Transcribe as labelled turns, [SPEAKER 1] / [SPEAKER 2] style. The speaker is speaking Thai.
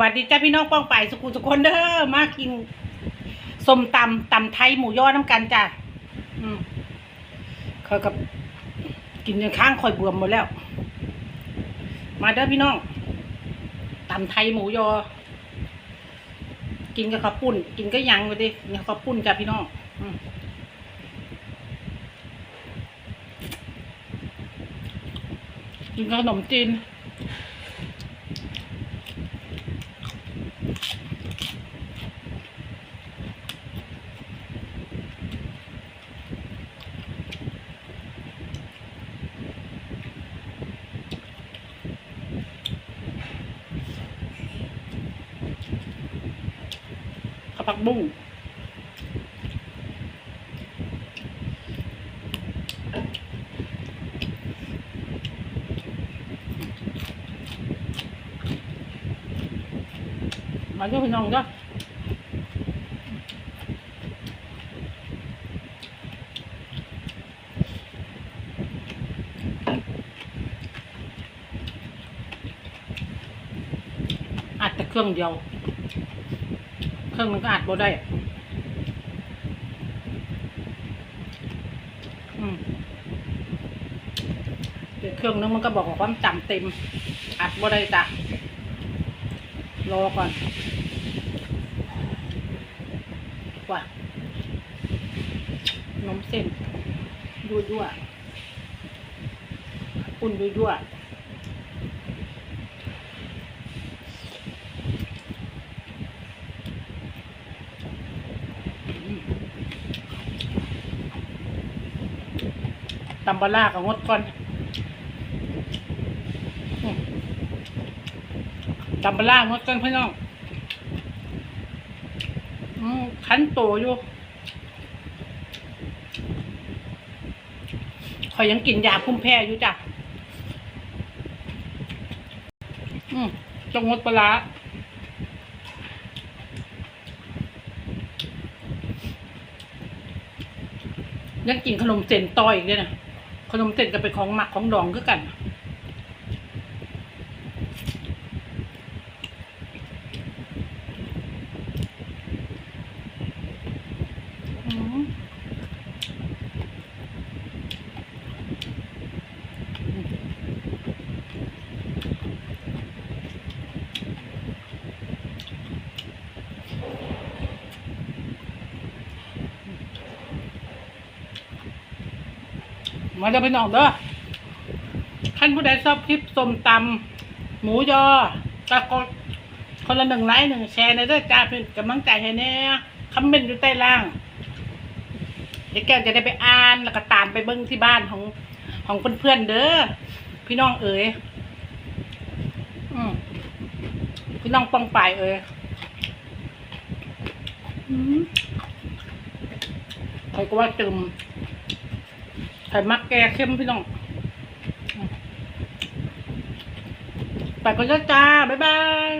[SPEAKER 1] วัสดีจ้าพี่น้องป้องไปสุขุสุคนเด้อมากินส้มตำตำไทยหมูยอน้ำกันจ้ะอืมเขากับกินจนข้างคอยบวมหมดแล้ว มาเด้อพี่น้องตำไทยหมูยอ กินกับข้าวปุ้น กินก็ยังไปดิกินกับข้าวปุ้นจ้ะพี่น้องอืมกินขนมจีน ข้าวผักบุ้งมาเจ้าพี่น้องจ้าอัดแต่เครื่องเดียว รื่องมันก็อัดบ่ได้เดี๋ยวเครื่องนึงมันก็บอกว่าความจำเต็ม อัดบ่ได้จ้ะรอก่อนกว่าน้ำเส้นยั่วยั่วอุ่นยั่วยั่ว ตำบลากับงดก่อนอืมตำบลางดก่อนพี่น้องอืมคันโตอยู่ขอยยังกินยาพุ่มแพ้อยู่จ้ะอืมจงงดปลาร้ายังกินขนมเส้นต่ออีกเลยนะ ขนมเส้นก็เป็นของหมักของดองคือกัน มาเด้อพี่น้องเด้อท่านผู้ใดชอบคลิปส้มตำหมูยอก็กดคนละหนึ่งไลค์หนึ่งแชร์ในเด้อจ้าเป็นกำลังใจให้แน่คอมเมนต์อยู่ใต้ล่างเดี๋ยวแกจะได้ไปอ่านแล้วก็ตามไปเบิ้งที่บ้านของของเพื่อนๆเด้อพี่น้องเอ๋ยอืมพี่น้องปองป่ายเอ๋ยอืมใครก็ว่าตึม ใส่มักแกเข้มพี่น้อง ไปก่อนจ้า บ๊ายบาย